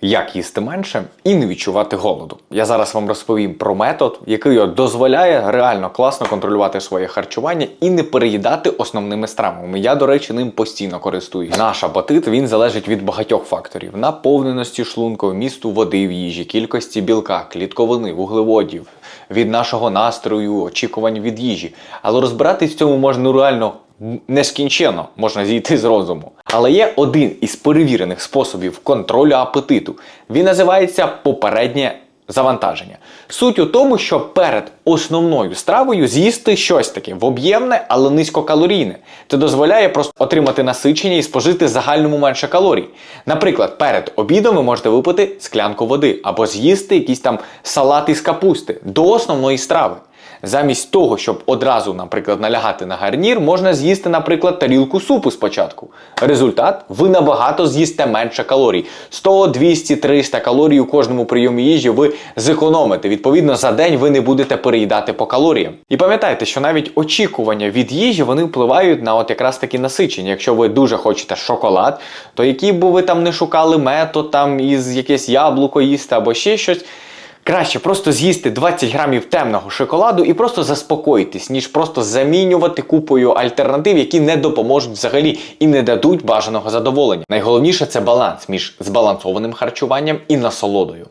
Як їсти менше і не відчувати голоду. Я зараз вам розповім про метод, який дозволяє реально класно контролювати своє харчування і не переїдати основними стравами. Я, до речі, ним постійно користуюсь. Наш апетит він залежить від багатьох факторів: наповненості шлунку, місту води в їжі, кількості білка, клітковини, вуглеводів, від нашого настрою, очікувань від їжі. Але розбиратись в цьому можна реально нескінченно можна зійти з розуму. Але є один із перевірених способів контролю апетиту. Він називається попереднє завантаження. Суть у тому, що перед основною стравою з'їсти щось таке об'ємне, але низькокалорійне. Це дозволяє просто отримати насичення і спожити загальному менше калорій. Наприклад, перед обідом ви можете випити склянку води або з'їсти якийсь там салат із капусти до основної страви. Замість того, щоб одразу, наприклад, налягати на гарнір, можна з'їсти, наприклад, тарілку супу спочатку. Результат ви набагато з'їсте менше калорій. 100, 200, 300 калорій у кожному прийомі їжі ви зекономите. Відповідно, за день ви не будете переїдати по калоріям. І пам'ятайте, що навіть очікування від їжі вони впливають на от якраз такі насичення. Якщо ви дуже хочете шоколад, то який би ви там не шукали метод там із якесь яблуко їсти або ще щось. Краще просто з'їсти 20 грамів темного шоколаду і просто заспокоїтись, ніж просто замінювати купою альтернатив, які не допоможуть взагалі і не дадуть бажаного задоволення. Найголовніше це баланс між збалансованим харчуванням і насолодою.